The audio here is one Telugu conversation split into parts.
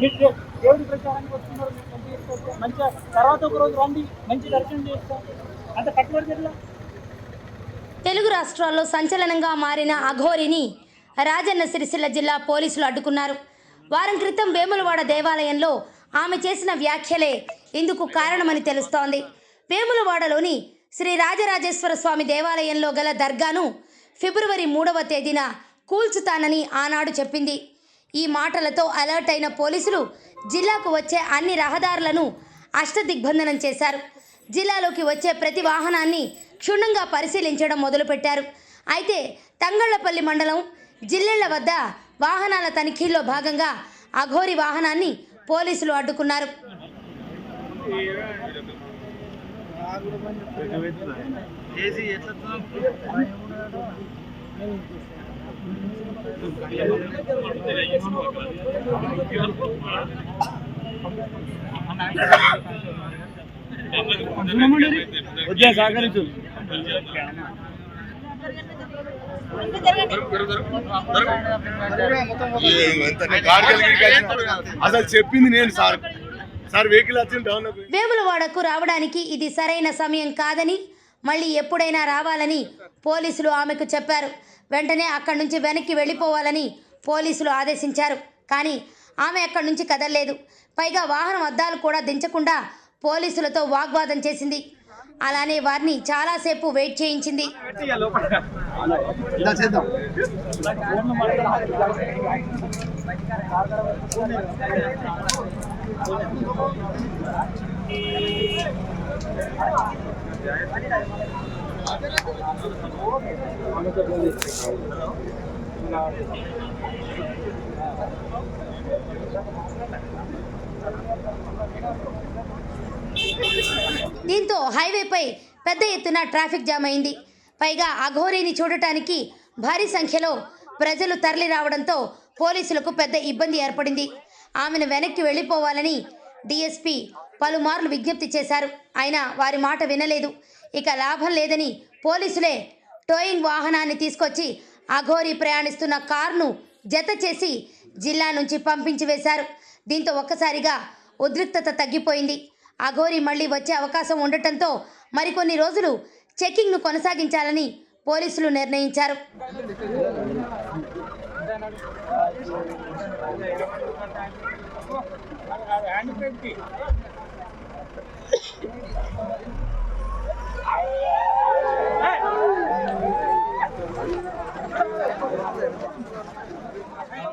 మీరు దేవుడి ప్రచారానికి వస్తున్నారు మీరు మంచి చేసుకోవచ్చు. మంచిగా తర్వాత ఒక రోజు రండి మంచి దర్శనం చేస్తాం అంత కట్టుబడి తెలుగు రాష్ట్రాల్లో సంచలనంగా మారిన అఘోరిని రాజన్న సిరిసిల్ల జిల్లా పోలీసులు అడ్డుకున్నారు. వారం క్రితం వేములవాడ దేవాలయంలో ఆమె చేసిన వ్యాఖ్యలే ఇందుకు కారణమని తెలుస్తోంది. వేములవాడలోని శ్రీ రాజరాజేశ్వర స్వామి దేవాలయంలో గల దర్గాను ఫిబ్రవరి మూడవ తేదీన కూల్చుతానని ఆనాడు చెప్పింది. ఈ మాటలతో అలర్ట్ అయిన పోలీసులు జిల్లాకు వచ్చే అన్ని రహదారులను అష్టదిగ్బంధనం చేశారు. జిల్లాలోకి వచ్చే ప్రతి వాహనాన్ని క్షుణ్ణంగా పరిశీలించడం మొదలుపెట్టారు. అయితే తంగళ్ళపల్లి మండలం జిల్లెళ్ళ వద్ద వాహనాల తనిఖీల్లో భాగంగా అఘోరి వాహనాన్ని పోలీసులు అడ్డుకున్నారు. ఏసీ ఎట్లా వద్దా సహకరించు. అసలు చెప్పింది నేను సార్. సార్ వెహికల్ వచ్చింది డౌన్ వేములవాడకు రావడానికి ఇది సరైన సమయం కాదని మళ్ళీ ఎప్పుడైనా రావాలని పోలీసులు ఆమెకు చెప్పారు. వెంటనే అక్కడి నుంచి వెనక్కి వెళ్ళిపోవాలని పోలీసులు ఆదేశించారు. కానీ ఆమె అక్కడి నుంచి కదలలేదు. పైగా వాహనం అద్దాలు కూడా దించకుండా పోలీసులతో వాగ్వాదం చేసింది. అలానే వారిని చాలాసేపు వెయిట్ చేయించింది. దీంతో హైవేపై పెద్ద ఎత్తున ట్రాఫిక్ జామ్ అయింది. పైగా అఘోరీని చూడటానికి భారీ సంఖ్యలో ప్రజలు తరలి రావడంతో పోలీసులకు పెద్ద ఇబ్బంది ఏర్పడింది. ఆమెను వెనక్కి వెళ్ళిపోవాలని డీఎస్పీ పలుమార్లు విజ్ఞప్తి చేశారు. అయినా వారి మాట వినలేదు. ఇక లాభం లేదని పోలీసులే టోయింగ్ వాహనాన్ని తీసుకొచ్చి అఘోరి ప్రయాణిస్తున్న కారును జత చేసి జిల్లా నుంచి పంపించి వేశారు. దీంతో ఒక్కసారిగా ఉద్రిక్తత తగ్గిపోయింది. అఘోరి మళ్ళీ వచ్చే అవకాశం ఉండటంతో మరికొన్ని రోజులు చెకింగ్ను కొనసాగించాలని పోలీసులు నిర్ణయించారు. హ్యాండ్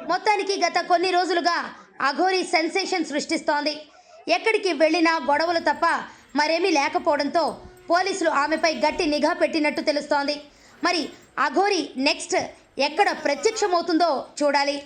మొత్తానికి గత కొన్ని రోజులుగా అఘోరి సెన్సేషన్ సృష్టిస్తోంది. ఎక్కడికి వెళ్ళినా గొడవలు తప్ప మరేమీ లేకపోవడంతో పోలీసులు ఆమెపై గట్టి నిఘా పెట్టినట్టు తెలుస్తోంది. మరి అఘోరి నెక్స్ట్ ఎక్కడ ప్రత్యక్షమవుతుందో చూడాలి.